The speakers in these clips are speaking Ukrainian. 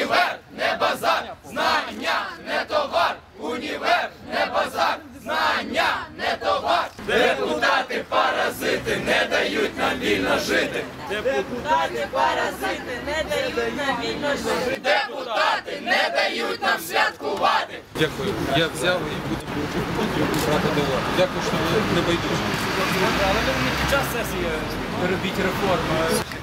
Універ не базар, знання не товар. Універ не базар, знання не товар. Депутати паразити не дають нам вільно жити. Депутати паразити не дають нам вільно жити. Депутати не дають нам святкувати. Дякую. Я взяв і буду брати до уваги. Дякую, що ви не байдужі. Але ви під час сесії робіть реформи.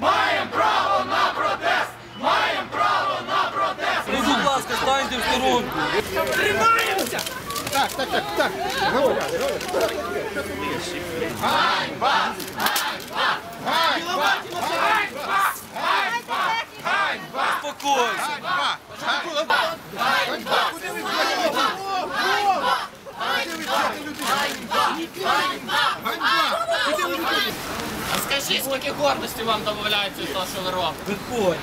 Маємо право на протест! Маємо право на протест! Ну, будь ласка, станьте в сторонку. Тримаємося! Успокойся. А скажіть, скільки гордості вам додається від того, що ви робите? Виходь.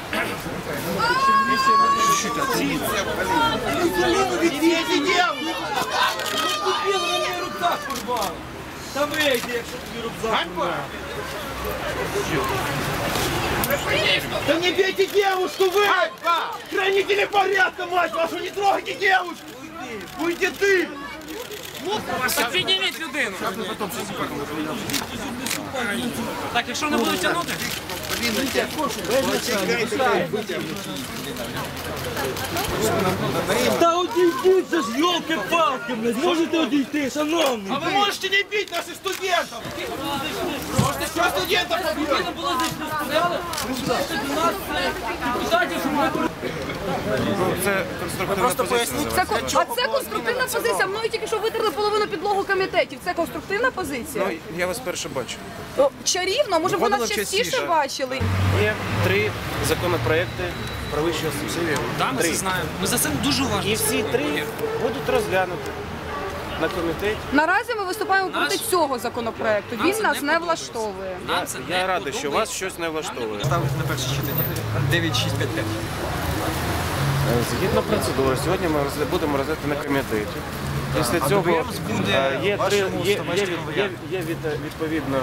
Купили на мій рюкзак порвали. Та вийди, якщо тобі рюкзак порвали. Да не бейте девушку, вы! Хранители порядка, мать вашу, не трогайте девушку! Уйди ты! Підніміть людину. Так, якщо не будуть тягнути, Та одійдіть же ж, йолки-палки, блядь, можете одійти, шановні? А вы можете не бить наших студентов! Можете что студентов побьете? Це ко- а це конструктивна позиція. Мною тільки що витерли половину підлогу комітетів. Це конструктивна позиція. Я вас перше бачу. О, Чарівно, може, ви нас частіше частіше. бачили. Є три законопроекти про вищу освіту. да, ми це знаємо. Ми за цим дуже уважно. І всі три будуть розглянуті на комітеті. Наразі ми виступаємо проти цього законопроекту. Нам Він це нас не не влаштовує. Нам це Я не радий, що подобається. вас щось не влаштовує. Ставити на перше читання. 9655. Е, Згідно процедури, сьогодні ми розгля- будемо розглядати на комітеті. Після цього буде е, є, три, вашому є, є, від- є, є від- відповідно е,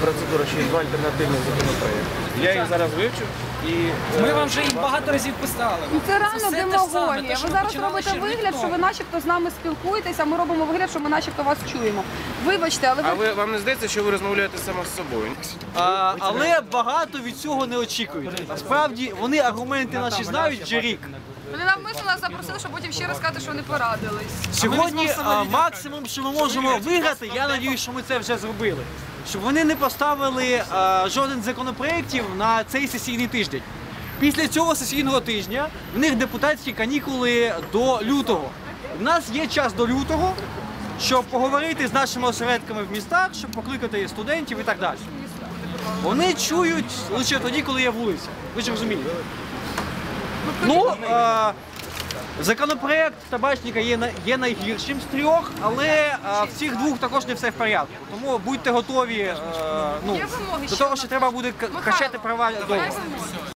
процедура, ще є два альтернативних законопроекти. Я їх зараз вивчу і е, Ми вам вже їх багато разів писали. Ну, Це реально все те ж саме, демагогія. що Ви ми зараз починали робите ще рік вигляд, що тому. ви начебто з нами спілкуєтеся, а ми робимо вигляд, що ми начебто вас чуємо. Вибачте, але А ви ви вам не здається, що ви розмовляєте саме з собою? А, але багато від цього не очікують. Насправді вони аргументи наші знають вже рік. вони навмисно нас запросили, щоб потім ще раз сказати, що не порадились. Сьогодні а, максимум, що ми можемо виграти, я надіюсь, що ми це вже зробили. Щоб вони не поставили а, жоден з законопроєктів на цей сесійний тиждень. Після цього сесійного тижня в них депутатські канікули до лютого. У нас є час до лютого, щоб поговорити з нашими осередками в містах, щоб покликати студентів і так далі. Вони чують лише тоді, коли є вулиця. Ви ж розумієте. Ну, е, законопроект табачника є, на- є найгіршим з трьох, але а, в цих двох також не все в порядку. Тому будьте готові а, ну, до того, що треба буде качати права довго. вимоги.